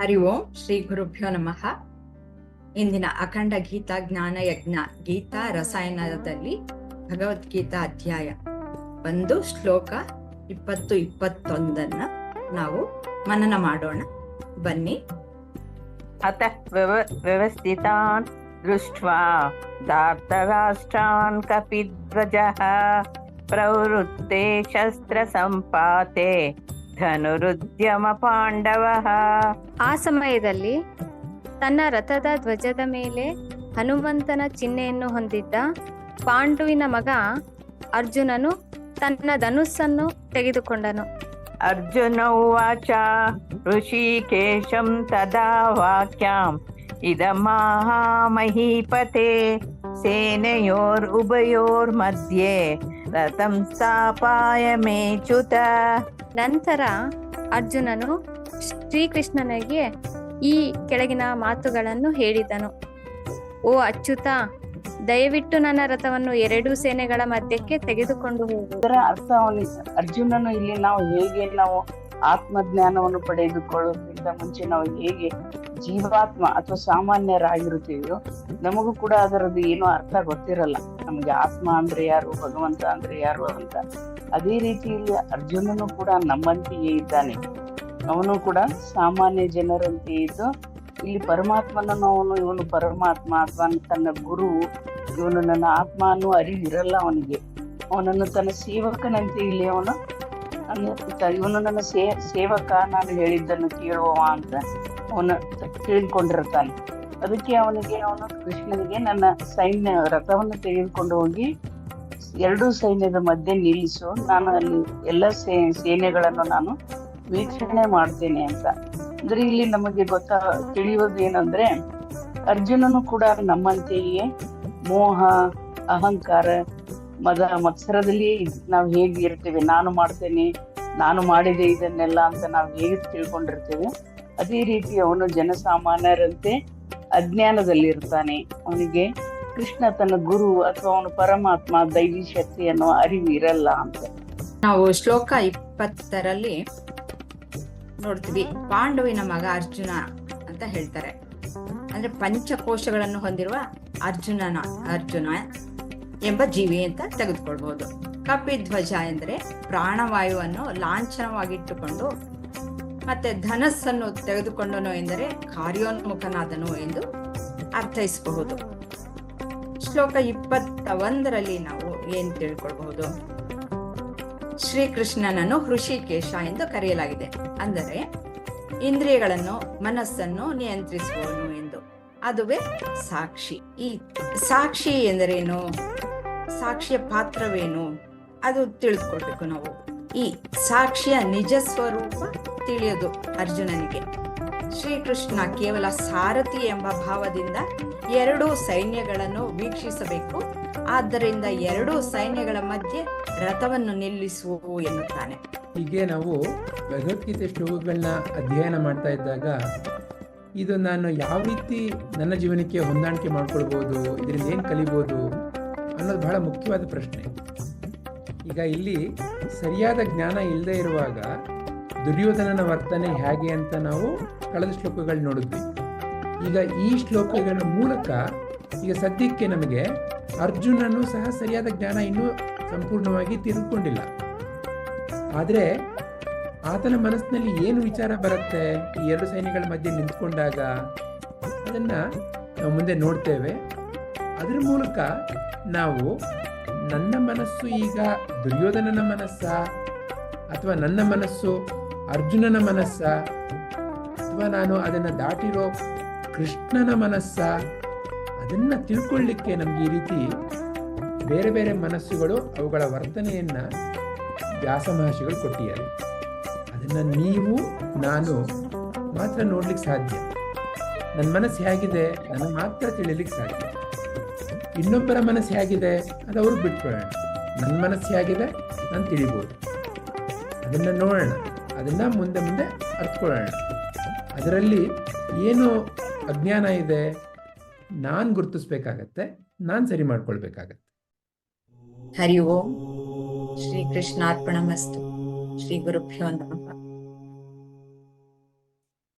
ಹರಿ ಓಂ ಶ್ರೀ ಗುರುಭ್ಯೋ ನಮಃ ಇಂದಿನ ಅಖಂಡ ಗೀತಾ ಜ್ಞಾನ ಯಜ್ಞ ಗೀತಾ ರಸಾಯನದಲ್ಲಿ ಭಗವದ್ಗೀತಾ ಅಧ್ಯಾಯ ಒಂದು, ಶ್ಲೋಕ ಇಪ್ಪತ್ತು, ಇಪ್ಪತ್ತೊಂದನ್ನ ನಾವು ಮನನ ಮಾಡೋಣ. ಬನ್ನಿ. ಅತಃ ವ್ಯವಸ್ಥಿತಾನ್ ದೃಷ್ಟ್ವಾ ಕಪಿ ಧ್ವಜ ಪ್ರವೃತ್ತೆ ಶಸ್ತ್ರ ಸಂಪಾತೆ ಧನುರುದ್ಯಮ ಪಾಂಡವ. ಆ ಸಮಯದಲ್ಲಿ ತನ್ನ ರಥದ ಧ್ವಜದ ಮೇಲೆ ಹನುಮಂತನ ಚಿಹ್ನೆಯನ್ನು ಹೊಂದಿದ್ದ ಪಾಂಡುವಿನ ಮಗ ಅರ್ಜುನನು ತನ್ನ ಧನುಸ್ಸನ್ನು ತೆಗೆದುಕೊಂಡನು. ಅರ್ಜುನ ಉವಾಚ ಋಷಿಕೇಶಂ ತದಾ ವಾಕ್ಯಾಂ ಇದಮಾಹಾಮಹೀಪತೆ ಸೇನೆಯೋರ್ ಉಭಯೋರ್ ಮಧ್ಯೆ ರಥಂ ಸಾಪಾಯ ಮೇಚ್ಯುತ. ನಂತರ ಅರ್ಜುನನು ಶ್ರೀಕೃಷ್ಣನಿಗೆ ಈ ಕೆಳಗಿನ ಮಾತುಗಳನ್ನು ಹೇಳಿದನು. ಓ ಅಚ್ಯುತ, ದಯವಿಟ್ಟು ನನ್ನ ರಥವನ್ನು ಎರಡೂ ಸೇನೆಗಳ ಮಧ್ಯಕ್ಕೆ ತೆಗೆದುಕೊಂಡು ಹೋಗುವುದರ ಅರ್ಥ ಅರ್ಜುನನು ಇಲ್ಲಿ ನಾವು ಹೇಗೆ ನಾವು ಆತ್ಮಜ್ಞಾನವನ್ನು ಪಡೆದುಕೊಳ್ಳೋದ್ರಿಂದ ಮುಂಚೆ ನಾವು ಹೇಗೆ ಜೀವಾತ್ಮ ಅಥವಾ ಸಾಮಾನ್ಯರಾಗಿರುತ್ತೀವೋ ನಮಗೂ ಕೂಡ ಅದರದ್ದು ಏನು ಅರ್ಥ ಗೊತ್ತಿರಲ್ಲ. ನಮಗೆ ಆತ್ಮ ಅಂದ್ರೆ ಯಾರು, ಭಗವಂತ ಅಂದ್ರೆ ಯಾರು ಅಂತ. ಅದೇ ರೀತಿಯಲ್ಲಿ ಅರ್ಜುನನು ಕೂಡ ನಮ್ಮಂತೆಯೇ ಇದ್ದಾನೆ. ಅವನು ಕೂಡ ಸಾಮಾನ್ಯ ಜನರಂತೆ ಇದ್ದು, ಇಲ್ಲಿ ಪರಮಾತ್ಮನನ್ನು ಅವನು, ಇವನು ಪರಮಾತ್ಮ ಅಥವಾ ತನ್ನ ಗುರು, ಇವನು ನನ್ನ ಆತ್ಮ ಅನ್ನೋ ಅರಿವಿರಲ್ಲ ಅವನಿಗೆ. ಅವನನ್ನು ತನ್ನ ಸೇವಕನಂತೆ ಇಲ್ಲಿ ಅವನು ಇವನು ನನ್ನ ಸೇ, ಸೇವಕ ನಾನು ಹೇಳಿದ್ದನ್ನು ಕೇಳುವ ಅಂತ. ಅವನು ತಿಳಿದುಕೊಂಡಿರುತ್ತಾನೆ ಅದಕ್ಕೆ ಅವನಿಗೆ ಅವನು ಕೃಷ್ಣನಿಗೆ ನನ್ನ ಸೈನ್ಯ, ರಥವನ್ನು ತೆಗೆದುಕೊಂಡು ಹೋಗಿ ಎರಡೂ ಸೈನ್ಯದ ಮಧ್ಯೆ ನಿಲ್ಲಿಸು. ನಾನು ಅಲ್ಲಿ ಎಲ್ಲ ಸೇನೆಗಳನ್ನು ನಾನು ವೀಕ್ಷಣೆ ಮಾಡ್ತೇನೆ ಅಂತ. ಅಂದ್ರೆ ಇಲ್ಲಿ ನಮಗೆ ಗೊತ್ತಾ ತಿಳಿಯೋದು ಏನಂದ್ರೆ ಅರ್ಜುನನು ಕೂಡ ನಮ್ಮಂತೆಯೇ ಮೋಹ, ಅಹಂಕಾರ, ಮದ, ಮತ್ಸರದಲ್ಲಿಯೇ ಇದ್- ನಾವು ಹೇಗೆ ಇರ್ತೇವೆ, ನಾನು ಮಾಡ್ತೇನೆ, ನಾನು ಮಾಡಿದೆ ಇದನ್ನೆಲ್ಲ ಅಂತ ನಾವು ಹೇಗೆ ತಿಳ್ಕೊಂಡಿರ್ತೇವೆ. ಅದೇ ರೀತಿ ಅವನು ಜನಸಾಮಾನ್ಯರಂತೆ ಅಜ್ಞಾನದಲ್ಲಿರ್ತಾನೆ. ಅವನಿಗೆ ಕೃಷ್ಣ ತನ್ನ ಗುರು ಅಥವಾ ಅವನು ಪರಮಾತ್ಮ ದೈವಿ ಶಕ್ತಿ ಅನ್ನೋ ಅರಿವು ಇರಲ್ಲ ಅಂತ. ನಾವು ಶ್ಲೋಕ ಇಪ್ಪತ್ತರಲ್ಲಿ ನೋಡ್ತೀವಿ. ಪಾಂಡವಿನ ಮಗ ಅರ್ಜುನ ಅಂತ ಹೇಳ್ತಾರೆ. ಅಂದ್ರೆ ಪಂಚಕೋಶಗಳನ್ನು ಹೊಂದಿರುವ ಅರ್ಜುನನ, ಅರ್ಜುನ ಎಂಬ ಜೀವಿ ಅಂತ ತೆಗೆದುಕೊಳ್ಬಹುದು ಕಪಿಧ್ವಜ ಎಂದರೆ ಪ್ರಾಣವಾಯುವನ್ನು ಲಾಂಛನವಾಗಿಟ್ಟುಕೊಂಡು ಮತ್ತೆ ಧನಸ್ಸನ್ನು ತೆಗೆದುಕೊಂಡನು ಎಂದರೆ ಕಾರ್ಯೋನ್ಮುಖನಾದನು ಎಂದು ಅರ್ಥೈಸಬಹುದು. ಶ್ಲೋಕ ಇಪ್ಪತ್ತ ಒಂದರಲ್ಲಿ ನಾವು ಏನ್ ತಿಳ್ಕೊಳ್ಬಹುದು? ಶ್ರೀಕೃಷ್ಣನನ್ನು ಹೃಷಿಕೇಶ ಎಂದು ಕರೆಯಲಾಗಿದೆ. ಅಂದರೆ ಇಂದ್ರಿಯಗಳನ್ನು, ಮನಸ್ಸನ್ನು ನಿಯಂತ್ರಿಸುವನು ಎಂದು. ಅದುವೇ ಸಾಕ್ಷಿ. ಈ ಸಾಕ್ಷಿ ಎಂದರೇನು? ಸಾಕ್ಷಿಯ ಪಾತ್ರವೇನು? ಅದು ತಿಳಿದುಕೊಳ್ಬೇಕು ನಾವು. ಈ ಸಾಕ್ಷಿಯ ನಿಜ ಸ್ವರೂಪ ತಿಳಿಯೋದು ಅರ್ಜುನನಿಗೆ. ಶ್ರೀಕೃಷ್ಣ ಕೇವಲ ಸಾರಥಿ ಎಂಬ ಭಾವದಿಂದ ಎರಡೂ ಸೈನ್ಯಗಳನ್ನು ವೀಕ್ಷಿಸಬೇಕು. ಆದ್ದರಿಂದ ಎರಡೂ ಸೈನ್ಯಗಳ ಮಧ್ಯೆ ರಥವನ್ನು ನಿಲ್ಲಿಸುವು ಎನ್ನುತ್ತಾನೆ. ಹೀಗೆ ನಾವು ಭಗವದ್ಗೀತೆ ಶ್ಲೋಕಗಳನ್ನ ಅಧ್ಯಯನ ಮಾಡ್ತಾ ಇದ್ದಾಗ ಇದು ನಾನು ಯಾವ ರೀತಿ ನನ್ನ ಜೀವನಕ್ಕೆ ಹೊಂದಾಣಿಕೆ ಮಾಡ್ಕೊಳ್ಬೋದು, ಇದರಿಂದ ಏನು ಕಲಿಬೋದು ಅನ್ನೋದು ಬಹಳ ಮುಖ್ಯವಾದ ಪ್ರಶ್ನೆ. ಈಗ ಇಲ್ಲಿ ಸರಿಯಾದ ಜ್ಞಾನ ಇಲ್ಲದೇ ಇರುವಾಗ ದುರ್ಯೋಧನನ ವರ್ತನೆ ಹೇಗೆ ಅಂತ ನಾವು ಕಳೆದ ಶ್ಲೋಕಗಳು ನೋಡಿದ್ವಿ. ಈಗ ಈ ಶ್ಲೋಕಗಳ ಮೂಲಕ ಈಗ ಸದ್ಯಕ್ಕೆ ನಮಗೆ ಅರ್ಜುನನು ಸಹ ಸರಿಯಾದ ಜ್ಞಾನ ಇನ್ನೂ ಸಂಪೂರ್ಣವಾಗಿ ತಿಳ್ಕೊಂಡಿಲ್ಲ ಆದರೆ ಆತನ ಮನಸ್ಸಿನಲ್ಲಿ ಏನು ವಿಚಾರ ಬರುತ್ತೆ? ಈ ಎರಡು ಸೈನ್ಯಗಳ ಮಧ್ಯೆ ನಿಂತ್ಕೊಂಡಾಗ ಅದನ್ನ ನಾವು ಮುಂದೆ ನೋಡ್ತೇವೆ. ಅದರ ಮೂಲಕ ನಾವು ನನ್ನ ಮನಸ್ಸು ಈಗ ದುರ್ಯೋಧನನ ಮನಸ್ಸ? ಅಥವಾ ನನ್ನ ಮನಸ್ಸು ಅರ್ಜುನನ ಮನಸ್ಸ, ಅಥವಾ ನಾನು ಅದನ್ನು ದಾಟಿರೋ ಕೃಷ್ಣನ ಮನಸ್ಸ, ಅದನ್ನ ತಿಳ್ಕೊಳ್ಳಿಕ್ಕೆ ನಮ್ಗೆ ಈ ರೀತಿ ಬೇರೆ ಬೇರೆ ಮನಸ್ಸುಗಳು ಅವುಗಳ ವರ್ತನೆಯನ್ನ ವ್ಯಾಸ ಮಹರ್ಷಿಗಳು ಕೊಟ್ಟಿದ್ದಾರೆ. ಅದನ್ನ ನೀವು, ನಾನು ಮಾತ್ರ ನೋಡ್ಲಿಕ್ಕೆ ಸಾಧ್ಯ. ನನ್ನ ಮನಸ್ಸು ಹೇಗಿದೆ, ನನಗೆ ಮಾತ್ರ ತಿಳಿಲಿಕ್ಕೆ ಸಾಧ್ಯ. ಇನ್ನೊಬ್ಬರ ಮನಸ್ಸು ಹೇಗಿದೆ, ಅದು ಅವ್ರಿಗೆ ಬಿಟ್ಕೊಳ್ಳೋಣ ನನ್ನ ಮನಸ್ಸು ಹೇಗಿದೆ, ನಾನು ತಿಳಿಬೋದು. ಅದನ್ನು ನೋಡೋಣ. ಅದನ್ನ ಮುಂದೆ ಮುಂದೆ ಅರ್ಥಕೊಳ್ಳೋಣ ಅದರಲ್ಲಿ ಏನು ಅಜ್ಞಾನ ಇದೆ, ನಾನು ಗುರುತಿಸ್ಬೇಕಾಗತ್ತೆ, ನಾನು ಸರಿ ಮಾಡ್ಕೊಳ್ಬೇಕಾಗತ್ತೆ. ಹರಿ ಓಂ. ಶ್ರೀ ಕೃಷ್ಣಾರ್ಪಣ ಮಸ್ತು ಶ್ರೀ ಗುರುಭ್ಯೋ ನಮಃ.